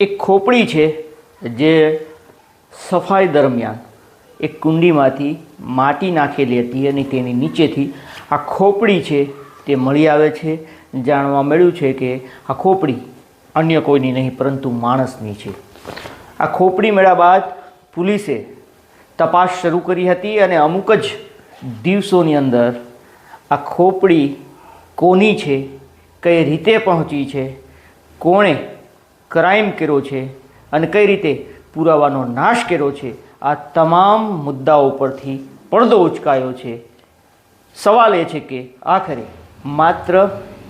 એક ખોપડી છે જે સફાઈ દરમિયાન એક કુંડીમાંથી માટી નાખેલી હતી અને તેની નીચેથી આ ખોપડી છે તે મળી આવે છે. જાણવા મળ્યું છે કે આ ખોપડી અન્ય કોઈની નહીં, પરંતુ માણસની છે. આ ખોપડી મળ્યા બાદ પોલીસે તપાસ શરૂ કરી હતી અને અમુક જ દિવસોની અંદર આ ખોપડી કોની છે, કઈ રીતે પહોંચી છે, કોણે ક્રાઇમ કર્યો છે અને કઈ રીતે પુરાવાનો નાશ કર્યો છે, આ તમામ મુદ્દાઓ પરથી પડદો ઉચકાયો છે. સવાલ એ છે કે આખરે માત્ર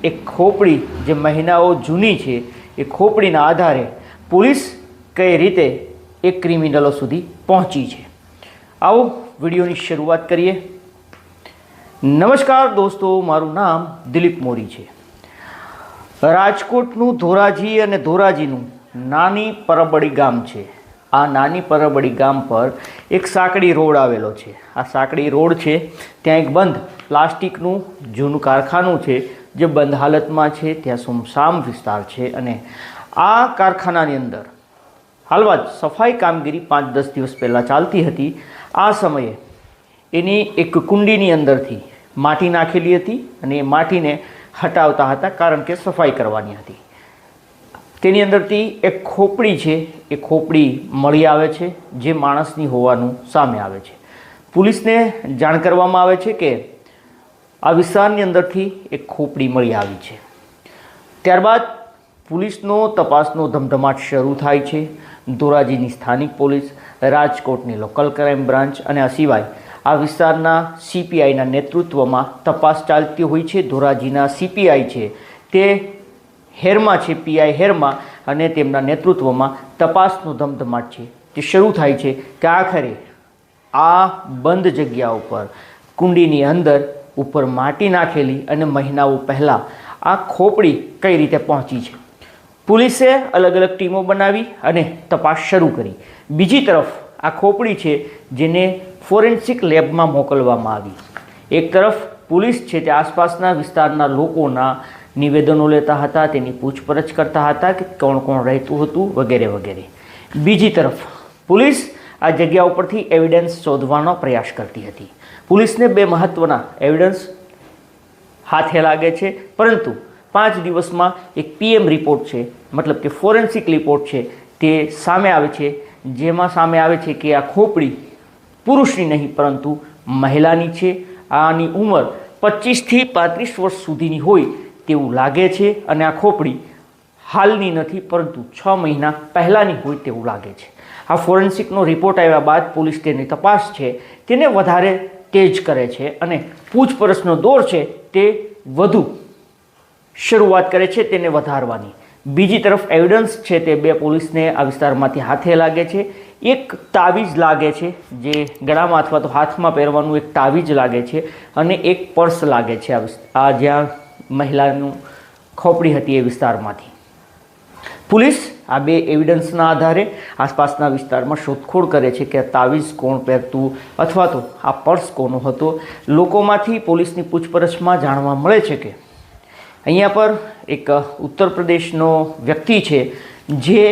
એક ખોપડી જે મહિનાઓ જૂની છે, એ ખોપડીના આધારે પોલીસ કઈ રીતે એ ક્રિમિનલો સુધી પહોંચી છે? આવો વિડીયોની શરૂઆત કરીએ. નમસ્કાર દોસ્તો, મારું નામ દિલીપ મોરી છે. રાજકોટનું ધોરાજી અને ધોરાજીનું નાની પરબડી ગામ છે. આ નાની પરબડી ગામ પર એક સાંકડી રોડ આવેલો છે. આ સાંકડી રોડ છે, ત્યાં એક બંધ પ્લાસ્ટિકનું જૂનું કારખાનું છે, જે બંધ હાલતમાં છે, ત્યાં સુમસામ વિસ્તાર છે અને આ કારખાનાની અંદર હાલમાં જ સફાઈ કામગીરી પાંચ દસ દિવસ પહેલાં ચાલતી હતી. આ સમયે એની એક કુંડીની અંદરથી માટી નાખેલી હતી અને એ માટીને હટાવતા હતા કારણ કે સફાઈ કરવાની હતી. તેની અંદરથી એક ખોપડી છે, એ ખોપડી મળી આવે છે, જે માણસની હોવાનું સામે આવે છે. પોલીસને જાણ કરવામાં આવે છે કે આ વિસ્તારની અંદરથી એક ખોપડી મળી આવી છે. ત્યારબાદ પોલીસનો તપાસનો ધમધમાટ શરૂ થાય છે. ધોરાજીની સ્થાનિક પોલીસ, રાજકોટની લોકલ ક્રાઇમ બ્રાન્ચ અને આ સિવાય આ વિસ્તારના સીપીઆઈના નેતૃત્વમાં તપાસ ચાલતી હોય છે. ધોરાજીના સીપીઆઈ છે. તે હેરમાં છે, પીઆઈ હેરમાં, અને તેમના નેતૃત્વમાં તપાસનો ધમધમાટ છે. તે શરૂ થાય છે કે આખરે આ બંધ જગ્યા ઉપર, કુંડીની અંદર ઉપર માટી નાખેલી અને મહિનાઓ પહેલાં આ ખોપડી કઈ રીતે પહોંચી છે? પોલીસે અલગ અલગ ટીમો બનાવી અને તપાસ શરૂ કરી. બીજી તરફ આ ખોપડી છે જેને ફોરેન્સિક લેબમાં મોકલવામાં આવી. એક તરફ પોલીસ છે તે આસપાસના વિસ્તારના લોકોના નિવેદનો લેતા હતા, તેની પૂછપરછ કરતા હતા કે કોણ કોણ રહેતું હતું વગેરે વગેરે. બીજી તરફ પોલીસ આ જગ્યા ઉપરથી એવિડન્સ શોધવાનો પ્રયાસ કરતી હતી. પોલીસને બે મહત્ત્વના એવિડન્સ હાથે લાગે છે, પરંતુ પાંચ દિવસમાં એક પીએમ રિપોર્ટ છે, મતલબ કે ફોરેન્સિક રિપોર્ટ છે, તે સામે આવે છે. જેમાં સામે આવે છે કે આ ખોપડી પુરુષની નહીં, પરંતુ મહિલાની છે. આની ઉંમર પચીસથી પાંત્રીસ વર્ષ સુધીની હોય તેવું લાગે છે અને આ ખોપડી હાલની નથી, પરંતુ છ મહિના પહેલાંની હોય તેવું લાગે છે. આ ફોરેન્સિકનો રિપોર્ટ આવ્યા બાદ પોલીસ તેની તપાસ છે. તેને વધારે તેજ કરે છે અને પૂછપરછનો દોર છે તે વધુ શરૂઆત કરે છે તેને વધારવાની. બીજી તરફ એવિડન્સ છે તે બે પોલીસને આ વિસ્તારમાંથી હાથે લાગે છે. એક તાવીજ લાગે છે, જે ગળામાં અથવા તો હાથમાં પહેરવાનું એક તાવીજ લાગે છે અને એક પર્સ લાગે છે આ જ્યાં મહિલાનું ખોપડી હતી એ વિસ્તારમાંથી. પોલીસ આ બે એવિડન્સના આધારે આસપાસના વિસ્તારમાં શોધખોળ કરે છે કે તાવીજ કોણ પહેરતું અથવા તો આ પર્સ કોનો હતો. લોકોમાંથી પોલીસની પૂછપરછમાં જાણવા મળે છે કે અહીંયા પર એક ઉત્તર પ્રદેશનો વ્યક્તિ છે જે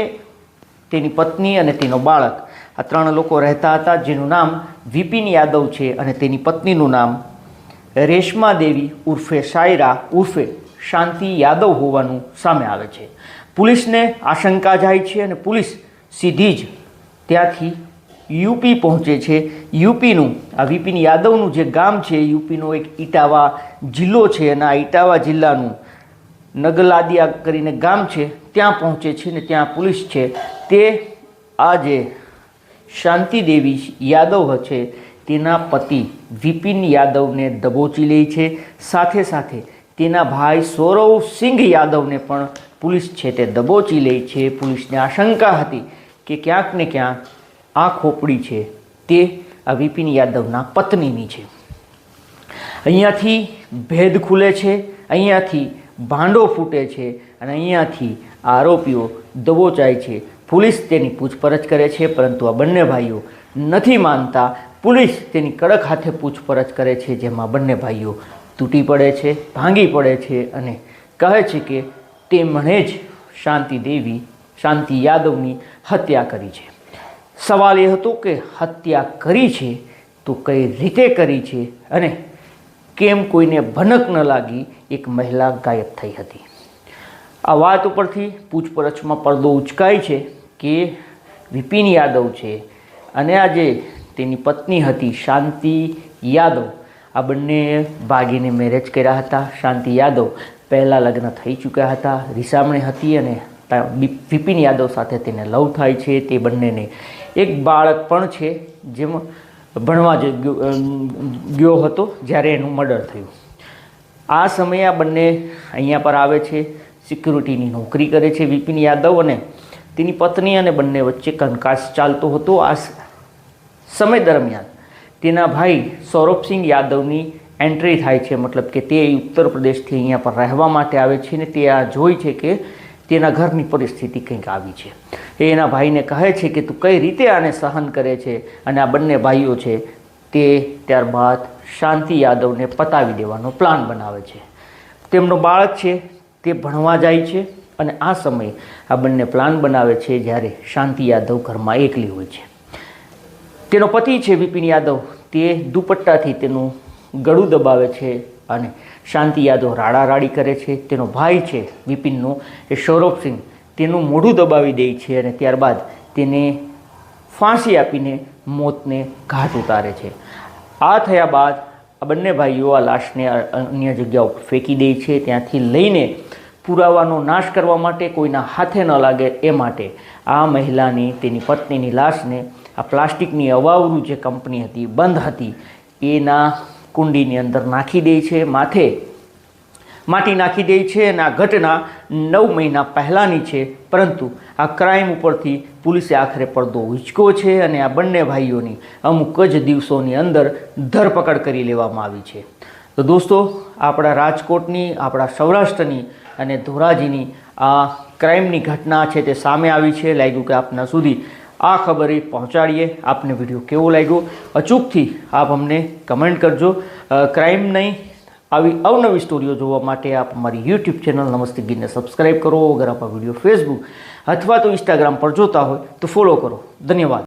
તેની પત્ની અને તેનો બાળક. આ ત્રણ લોકો રહેતા હતા જેનું નામ વિપિન યાદવ છે અને તેની પત્નીનું નામ રેશમા દેવી ઉર્ફે સાયરા ઉર્ફે શાંતિ યાદવ હોવાનું સામે આવે છે. પોલીસને આશંકા જાય છે અને પોલીસ સીધી જ ત્યાંથી યુપી પહોંચે છે. યુપીનું, આ વિપિન યાદવનું જે ગામ છે, યુપીનો એક ઇટાવા જિલ્લો છે અને આ ઇટાવા જિલ્લાનું નગલાદિયા કરીને ગામ છે, ત્યાં પહોંચે છે ને ત્યાં પોલીસ છે. તે આ જે શાંતિદેવી યાદવ છે તેના પતિ વિપિન યાદવને દબોચી લે છે. સાથે સાથે તેના ભાઈ સૌરવ સિંઘ યાદવને પણ પોલીસ છે તે દબોચી લે છે. પોલીસને આશંકા હતી કે ક્યાંક ને ક્યાંક આ ખોપડી છે. તે આ વિપિન યાદવના પત્નીની છે. અહીંયાથી ભેદ ખુલે છે. અહીંયાથી ભાંડો ફૂટે છે અને અહીંયાથી આરોપીઓ દબોચાય છે. પોલીસ તેની પૂછપરછ કરે છે, પરંતુ આ બંને ભાઈઓ નથી માનતા. પોલીસ તેની કડક હાથે પૂછપરછ કરે છે, જેમાં બંને ભાઈઓ તૂટી પડે છે, ભાંગી પડે છે અને કહે છે કે તેમણે જ શાંતિ દેવી, શાંતિ યાદવની હત્યા કરી છે. સવાલ એ હતો કે હત્યા કરી છે તો કઈ રીતે કરી છે અને કેમ કોઈને ભનક ન લાગી એક મહિલા ગાયબ થઈ હતી. આ વાત ઉપરથી પૂછપરછમાં પડદો ઉચકાય છે કે વિપિન યાદવ છે અને આજે તેની પત્ની હતી શાંતિ યાદવ. આ બંને ભાગીને મેરેજ કર્યા હતા. શાંતિ યાદવ પહેલાં લગ્ન થઈ ચૂક્યા હતા. રિસામણી હતી અને વિપિન યાદવ સાથે તેને લવ થાય છે. તે બંનેને એક બાળક પણ છે જેમાં ભણવા જ ગયો હતો, જ્યારે એનું મર્ડર થયું. આ સમયે આ બંને અહીંયા પર આવે છે સિક્યુરિટીની નોકરી કરે છે વિપિન યાદવ અને તેની પત્ની અને બંને વચ્ચે કંકાસ ચાલતો હતો. આ સમય દરમિયાન તેના ભાઈ સૌરભસિંહ યાદવની એન્ટ્રી થાય છે, મતલબ કે તે ઉત્તર પ્રદેશથી અહીંયા પર રહેવા માટે આવે છે ને તે આ જોઈ છે કે તેના ઘરની પરિસ્થિતિ કંઈક આવી છે. એ એના ભાઈને કહે છે કે તું કઈ રીતે આને સહન કરે છે અને આ બંને ભાઈઓ છે તે ત્યારબાદ શાંતિ યાદવને પતાવી દેવાનો પ્લાન બનાવે છે. તેમનો બાળક છે તે ભણવા જાય છે અને આ સમયે આ બંને પ્લાન બનાવે છે જ્યારે શાંતિ યાદવ ઘરમાં એકલી હોય છે. તેનો પતિ છે વિપિન યાદવ. તે દુપટ્ટાથી તેનું ગળું દબાવે છે અને શાંતિ યાદવ રાડારાડી કરે છે. તેનો ભાઈ છે વિપિનનો, એ સૌરભસિંહ તેનું મોઢું દબાવી દે છે અને ત્યારબાદ તેને ફાંસી આપીને મોતને ઘાટ ઉતારે છે. આ થયા બાદ આ બંને ભાઈઓ આ લાશને અન્ય જગ્યા ઉપર ફેંકી દે છે. ત્યાંથી લઈને પુરાવાનો નાશ કરવા માટે કોઈના હાથે ન લાગે એ માટે આ મહિલાની, તેની પત્નીની લાશને આ પ્લાસ્ટિકની અવાવરું જે કંપની હતી, બંધ હતી, એના કુંડીની અંદર નાખી દે છે, માથે માટી નાખી દે છે અને આ ઘટના નવ મહિના પહેલાંની છે. પરંતુ આ ક્રાઇમ ઉપરથી પોલીસે આખરે પડદો ઉચકો છે અને આ બંને ભાઈઓની અમુક જ દિવસોની અંદર ધરપકડ કરી લેવામાં આવી છે. તો દોસ્તો, આપણા રાજકોટની, આપણા સૌરાષ્ટ્રની અને ધોરાજીની આ ક્રાઇમની ઘટના છે તે સામે આવી છે. લાગ્યું કે આપના સુધી આ ખબર એ પહોંચાડીએ. આપને વીડિયો કેવો લાગ્યો? અચૂકથી આપ અમને કમેન્ટ કરજો. ક્રાઇમ નહીં, આવી અવનવી સ્ટોરીઓ જોવા માટે આપ અમારી યુટ્યુબ ચેનલ નમસ્તે ગીરને સબસ્ક્રાઈબ કરો. અગર આપ વીડિયો ફેસબુક અથવા તો ઇન્સ્ટાગ્રામ પર જોતા હોય તો ફોલો કરો. ધન્યવાદ.